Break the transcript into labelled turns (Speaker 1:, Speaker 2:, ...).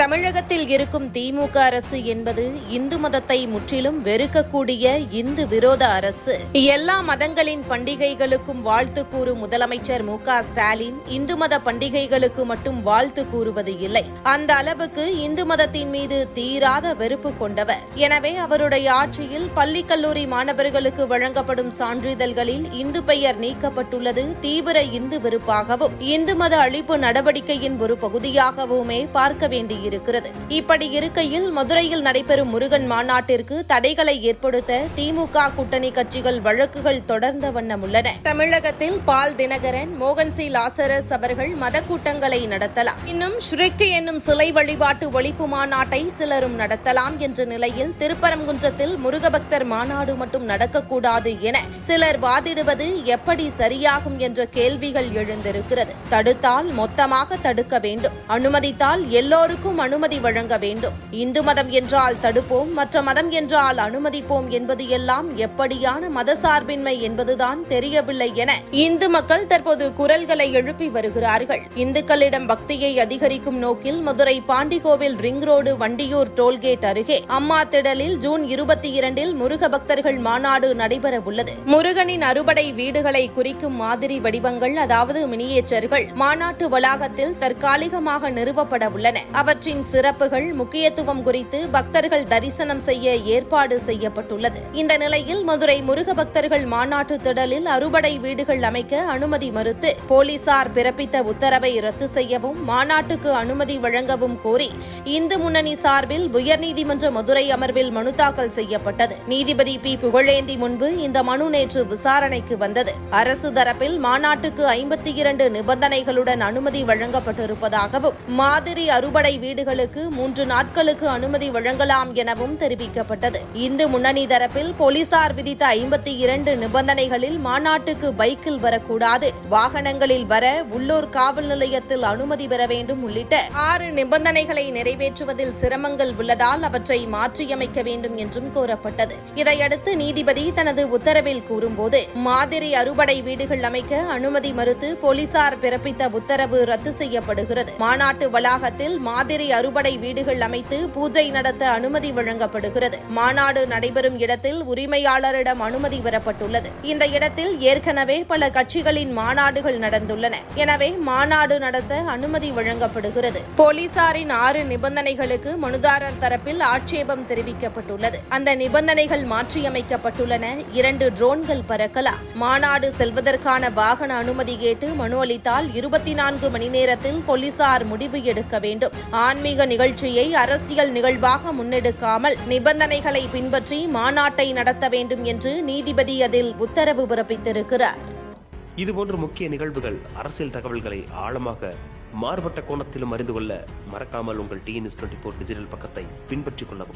Speaker 1: தமிழகத்தில் இருக்கும் திமுக அரசு என்பது இந்து மதத்தை முற்றிலும் வெறுக்கக்கூடிய இந்து விரோத அரசு. எல்லா மதங்களின் பண்டிகைகளுக்கும் வாழ்த்து கூறும் முதலமைச்சர் மு ஸ்டாலின். இந்து மத பண்டிகைகளுக்கு மட்டும் வாழ்த்து கூறுவது இல்லை. அந்த அளவுக்கு இந்து மதத்தின் மீது தீராத வெறுப்பு கொண்டவர். எனவே அவருடைய ஆட்சியில் பள்ளி கல்லூரி மாணவர்களுக்கு வழங்கப்படும் சான்றிதழ்களில் இந்து பெயர் நீக்கப்பட்டுள்ளது. தீவிர இந்து வெறுப்பாகவும் இந்து மத அழிப்பு நடவடிக்கையின் ஒரு பகுதியாகவுமே பார்க்க வேண்டியிருக்கிறது. இப்படி இருக்கையில் மதுரையில் நடைபெறும் முருகன் மாநாட்டிற்கு தடைகளை ஏற்படுத்த திமுக கூட்டணி கட்சிகள் வழக்குகள் தொடர்ந்த வண்ணம் உள்ளன. தமிழகத்தில் பால் தினகரன் மோகன் சி. லாசரஸ் அவர்கள் மத கூட்டங்களை நடத்தலாம். இன்னும் ஸ்ரீக்கு என்னும் சிலை வழிபாட்டு ஒழிப்பு மாநாட்டை சிலரும் நடத்தலாம் என்ற நிலையில் திருப்பரங்குன்றத்தில் முருகபக்தர் மாநாடு மட்டும் நடக்கக்கூடாது என சிலர் வாதிடுவது எப்படி சரியாகும் என்ற கேள்விகள் எழுந்திருக்கிறது. தடுத்தால் மொத்தமாக தடுக்க வேண்டும். அனுமதித்தால் எல்லோருக்கும் அனுமதி வழங்க வேண்டும். இந்து மதம் என்றால் தடுப்போம் மற்ற மதம் என்றால் அனுமதிப்போம் என்பது எல்லாம் எப்படியான மதசார்பின்மை என்பதுதான் தெரியவில்லை என இந்து மக்கள் தற்போது குரல்களை எழுப்பி வருகிறார்கள். இந்துக்களிடம் பக்தியை அதிகரிக்கும் நோக்கில் Madurai Pandikovil ring road Vandiyur toll gate அருகே அம்மா திடலில் ஜூன் இருபத்தி இரண்டில் முருக பக்தர்கள் மாநாடு நடைபெற உள்ளது முருகனின் அறுபடை வீடுகளை குறிக்கும் மாதிரி வடிவங்கள் அதாவது மினியேச்சர்கள் மாநாட்டு வளாகத்தில் தற்காலிகமாக நிறுவப்பட உள்ளன அவற்றின் சிறப்புகள் முக்கியத்துவம் குறித்து பக்தர்கள் தரிசனம் செய்ய ஏற்பாடு செய்யப்பட்டுள்ளது. இந்த நிலையில் மதுரை முருக பக்தர்கள் மாநாட்டு திடலில் அறுபடை வீடுகள் அமைக்க அனுமதி மறுத்து போலீசார் பிறப்பித்த உத்தரவை ரத்து செய்யவும் மாநாட்டுக்கு அனுமதி வழங்கவும் கோரி இந்து முன்னணி சார்பில் உயர்நீதிமன்ற மதுரை அமர்வில் மனு தாக்கல் செய்யப்பட்டது. நீதிபதி பி. புகழேந்தி முன்பு இந்த மனு நேற்று விசாரணைக்கு வந்தது. அரசு தரப்பில் மாநாட்டுக்கு ஐம்பத்தி இரண்டு நிபந்தனைகளுடன் அனுமதி வழங்கப்பட்டிருப்பதாகவும் மாதிரி அறுபடை வீடு வீடுகளுக்கு மூன்று நாட்களுக்கு அனுமதி வழங்கலாம் எனவும் தெரிவிக்கப்பட்டது. இந்து முன்னணி தரப்பில் போலீசார் விதித்த ஐம்பத்தி இரண்டு நிபந்தனைகளில் மாநாட்டுக்கு பைக்கில் வரக்கூடாது. வாகனங்களில் வர உள்ளூர் காவல் நிலையத்தில் அனுமதி பெற வேண்டும் உள்ளிட்ட ஆறு நிபந்தனைகளை நிறைவேற்றுவதில் சிரமங்கள் உள்ளதால் அவற்றை மாற்றியமைக்க வேண்டும் என்றும் கோரப்பட்டது. இதையடுத்து நீதிபதி தனது உத்தரவில் கூறும்போது மாதிரி அறுபடை வீடுகள் அமைக்க அனுமதி மறுத்து போலீசார் பிறப்பித்த உத்தரவு ரத்து செய்யப்படுகிறது. மாநாட்டு வளாகத்தில் மாதிரி அறுபடை வீடுகள் அமைத்து பூஜை நடத்த அனுமதி வழங்கப்படுகிறது. மாநாடு நடைபெறும் இடத்தில் உரிமையாளரிடம் அனுமதி பெறப்பட்டுள்ளது. இந்த இடத்தில் ஏற்கனவே பல கட்சிகளின் மாநாடுகள் நடந்துள்ளன. எனவே மாநாடு நடத்த அனுமதி வழங்கப்படுகிறது. போலீசாரின் ஆறு நிபந்தனைகளுக்கு மனுதாரர் தரப்பில் ஆட்சேபம் தெரிவிக்கப்பட்டுள்ளது. அந்த நிபந்தனைகள் மாற்றியமைக்கப்பட்டுள்ளன. இரண்டு ட்ரோன்கள் பறக்கலாம். மாநாடு செல்வதற்கான வாகன அனுமதி கேட்டு மனு அளித்தால் இருபத்தி நான்கு மணி நேரத்தில் போலீசார் முடிவு எடுக்க வேண்டும். ஆன்மீக நிகழ்ச்சியை அரசியல் நிகழ்வாக முன்னெடுக்காமல் நிபந்தனைகளை பின்பற்றி மாநாட்டை நடத்த வேண்டும் என்று நீதிபதி அதில் உத்தரவு பிறப்பித்திருக்கிறார்.
Speaker 2: இதுபோன்ற முக்கிய நிகழ்வுகள் அரசியல் தகவல்களை ஆழமாக மாறுபட்ட கோணத்திலும் அறிந்து கொள்ள மறக்காமல் உங்கள் டிஎன்எஸ் டுவெண்ட்டி ஃபோர் டிஜிட்டல் பக்கத்தை பின்பற்றிக் கொள்ளவும்.